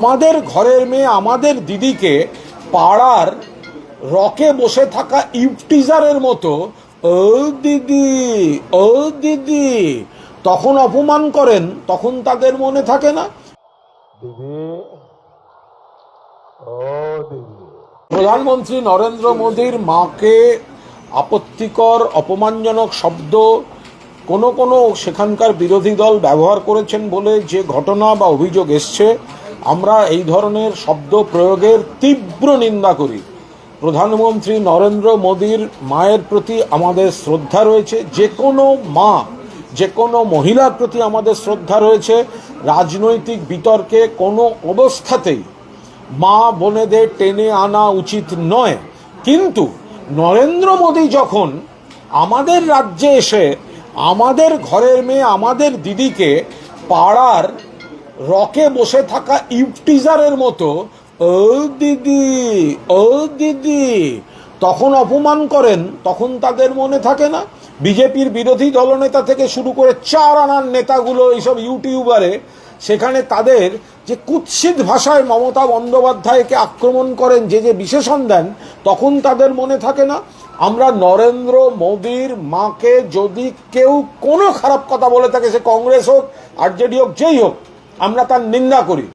আমাদের ঘরের মেয়ে আমাদের দিদিকে পাড়ার রকে বসে থাকা ইউটিজারের মতো ও দিদি ও দিদি। তখন অপমান করেন তখন তাদের মনে থাকে না। দিদি ও দিদি। প্রধানমন্ত্রী নরেন্দ্র মোদীর মাকে আপত্তিকর অপমানজনক শব্দ কোনো কোনো সেখানকার বিরোধী দল ব্যবহার করেছেন বলে যে ঘটনা বা অভিযোগ এসছে আমরা এই ধরনের শব্দ প্রয়োগের তীব্র নিন্দা করি। প্রধানমন্ত্রী নরেন্দ্র মোদীর মায়ের প্রতি আমাদের শ্রদ্ধা রয়েছে। যে কোনো মা, যে কোনো মহিলার প্রতি আমাদের শ্রদ্ধা রয়েছে। রাজনৈতিক বিতর্কে কোনো অবস্থাতেই মা বোনেদের টেনে আনা উচিত নয়। কিন্তু নরেন্দ্র মোদী যখন আমাদের রাজ্যে এসে আমাদের ঘরের মেয়ে, আমাদের দিদিকে পাড়ার রকে বসে থাকা ইউটিজারের মতো, ও দিদি ও দিদি। তখন অপমান করেন, তখন তাদের মনে থাকে না, বিজেপির বিরোধী দলনেতা থেকে শুরু করে চার আনার নেতাগুলো এইসব ইউটিউবারে, সেখানে তাদের যে কুৎসিত ভাষায় মমতা বন্দ্যোপাধ্যায়কে আক্রমণ করেন, যে যে বিশেষণ দেন, তখন তাদের মনে থাকে না, আমরা নরেন্দ্র মোদীর মাকে যদি কেউ কোনো খারাপ কথা বলে থাকে, সে কংগ্রেস হোক আরজেডি হোক, যেই হোক আমরা তার নিন্দা করি।